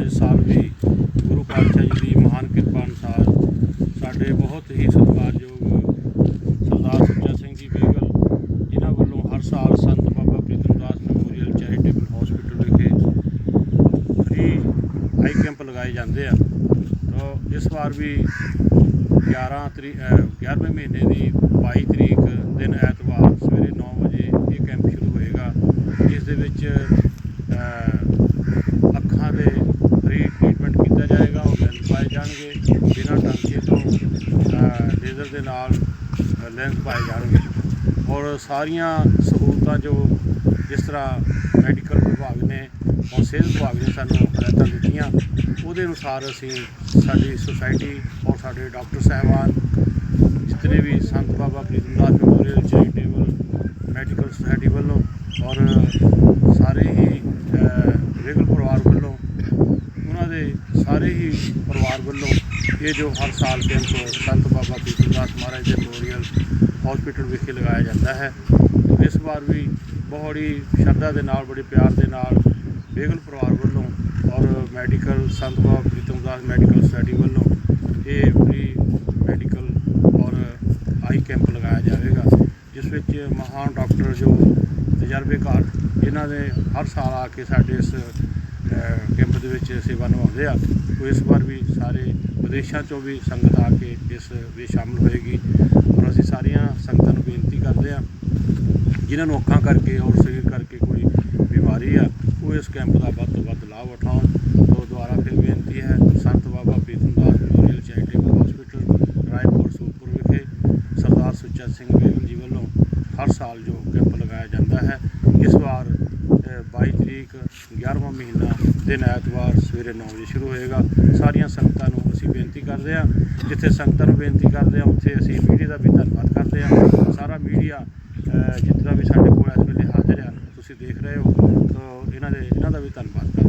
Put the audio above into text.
ਇਸ ਸਾਲ ਵੀ ਗੁਰੂ ਪਾਤਸ਼ਾਹ ਜੀ ਦੀ ਮਹਾਨ ਕਿਰਪਾ ਅਨੁਸਾਰ ਸਾਡੇ ਬਹੁਤ ਹੀ ਸਤਿਕਾਰਯੋਗ ਸਰਦਾਰ ਸੁੱਚਾ ਸਿੰਘ ਜੀ ਬੇਗਲ, ਜਿਨ੍ਹਾਂ ਵੱਲੋਂ ਹਰ ਸਾਲ Sant Baba Pritam Das memorial charitable hospital ਵਿਖੇ ਫ੍ਰੀ ਆਈ ਕੈਂਪ ਲਗਾਏ ਜਾਂਦੇ ਆ। ਤਾਂ ਇਸ ਵਾਰ ਵੀ 11 ਤਰੀਕ 11ਵੇਂ ਮਹੀਨੇ ਦੀ 22 ਤਰੀਕ ਦਿਨ ਐਤਵਾਰ ਲੇਜ਼ਰ ਦੇ ਨਾਲ ਅ, ਲੈਂਸ ਪਾਏ ਜਾਣਗੇ। ਔਰ ਸਾਰੀਆਂ ਸਹੂਲਤਾਂ ਜੋ ਜਿਸ ਤਰ੍ਹਾਂ ਮੈਡੀਕਲ ਵਿਭਾਗ ਨੇ ਔਰ ਸਿਹਤ ਵਿਭਾਗ ਨੇ ਸਾਨੂੰ ਹਦਾਇਤਾਂ ਦਿੱਤੀਆਂ ਉਹਦੇ ਅਨੁਸਾਰ ਅਸੀਂ ਸਾਡੀ ਸੁਸਾਇਟੀ ਔਰ ਸਾਡੇ ਡਾਕਟਰ ਸਾਹਿਬਾਨ ਜਿਤਨੇ ਵੀ Sant Baba Pritam memorial charitable medical society ਵੱਲੋਂ ਔਰ ਸਾਰੇ ਹੀ ਰੇਗਲ ਪਰਿਵਾਰ ਵੱਲੋਂ ਉਹਨਾਂ ਦੇ ਸਾਰੇ ਹੀ ਪਰਿਵਾਰ ਵੱਲੋਂ ਇਹ ਜੋ ਹਰ ਸਾਲ ਕੈਂਪ ਸੰਤ ਬਾਬਾ ਪ੍ਰੀਤਮ ਦਾਸ ਮਹਾਰਾਜ ਦੇ ਮੈਮੋਰੀਅਲ ਹਸਪੀਟਲ ਵਿਖੇ ਲਗਾਇਆ ਜਾਂਦਾ ਹੈ। ਇਸ ਵਾਰ ਵੀ ਬਹੁਤ ਹੀ ਸ਼ਰਧਾ ਦੇ ਨਾਲ, ਬੜੇ ਪਿਆਰ ਦੇ ਨਾਲ ਬੇਗਲ ਪਰਿਵਾਰ ਵੱਲੋਂ ਔਰ medical Sant Baba Pritam Das medical society ਵੱਲੋਂ ਇਹ ਫ੍ਰੀ ਮੈਡੀਕਲ ਔਰ ਆਈ ਕੈਂਪ ਲਗਾਇਆ ਜਾਵੇਗਾ, ਜਿਸ ਵਿੱਚ ਮਹਾਨ ਡਾਕਟਰ ਜੋ ਤਜਰਬੇਕਾਰ ਜਿਨ੍ਹਾਂ ਨੇ ਹਰ ਸਾਲ ਆ ਕੇ ਸਾਡੇ ਇਸ ਕੈਂਪ ਦੇ ਵਿੱਚ ਸੇਵਾ ਨਿਭਾਉਂਦੇ ਆ। ਉਹ ਇਸ ਵਾਰ ਵੀ ਸਾਰੇ ਵਿਦੇਸ਼ਾਂ ਚੋਂ ਵੀ ਸੰਗਤ ਆ ਕੇ ਇਸ ਵਿੱਚ ਸ਼ਾਮਲ ਹੋਏਗੀ। ਔਰ ਅਸੀਂ ਸਾਰੀਆਂ ਸੰਗਤਾਂ ਨੂੰ ਬੇਨਤੀ ਕਰਦੇ ਆ, ਜਿਨ੍ਹਾਂ ਨੂੰ ਅੱਖਾਂ ਕਰਕੇ ਔਰ ਸਰੀਰ ਕਰਕੇ ਕੋਈ ਬਿਮਾਰੀ ਆ, ਉਹ ਇਸ ਕੈਂਪ ਦਾ ਵੱਧ ਤੋਂ ਵੱਧ ਲਾਭ ਉਠਾਉਣ। ਤੋਂ ਦੁਆਰਾ ਫਿਰ ਬੇਨਤੀ ਹੈ, Sant Baba Pritam Das memorial charitable hospital Raipur ਸੂਪੁਰ ਵਿਖੇ ਸਰਦਾਰ ਸੁੱਚਾ ਸਿੰਘ ਬੇਗਮ ਜੀ ਵੱਲੋਂ ਹਰ ਸਾਲ ਜੋ ਕੈਂਪ ਲਗਾਇਆ ਜਾਂਦਾ ਹੈ, ਇਸ ਵਾਰ ਬਾਈ ਤਰੀਕ 11ਵਾਂ ਮਹੀਨਾ ਦਿਨ ਐਤਵਾਰ ਸਵੇਰੇ 9 ਵਜੇ ਸ਼ੁਰੂ ਹੋਏਗਾ। ਸਾਰੀਆਂ ਸੰਗਤਾਂ ਨੂੰ ਅਸੀਂ ਬੇਨਤੀ ਕਰਦੇ ਹਾਂ, ਜਿੱਥੇ ਸੰਗਤਾਂ ਨੂੰ ਬੇਨਤੀ ਕਰਦੇ ਹਾਂ, ਉੱਥੇ ਅਸੀਂ ਮੀਡੀਆ ਦਾ ਵੀ ਧੰਨਵਾਦ ਕਰਦੇ ਹਾਂ। ਸਾਰਾ ਮੀਡੀਆ ਜਿੰਨਾ ਵੀ ਸਾਡੇ ਕੋਲ ਇਸ ਵੇਲੇ ਹਾਜ਼ਰ ਆ ਤੁਸੀਂ ਦੇਖ ਰਹੇ ਹੋ, ਤਾਂ ਇਹਨਾਂ ਦੇ, ਇਹਨਾਂ ਦਾ ਵੀ ਧੰਨਵਾਦ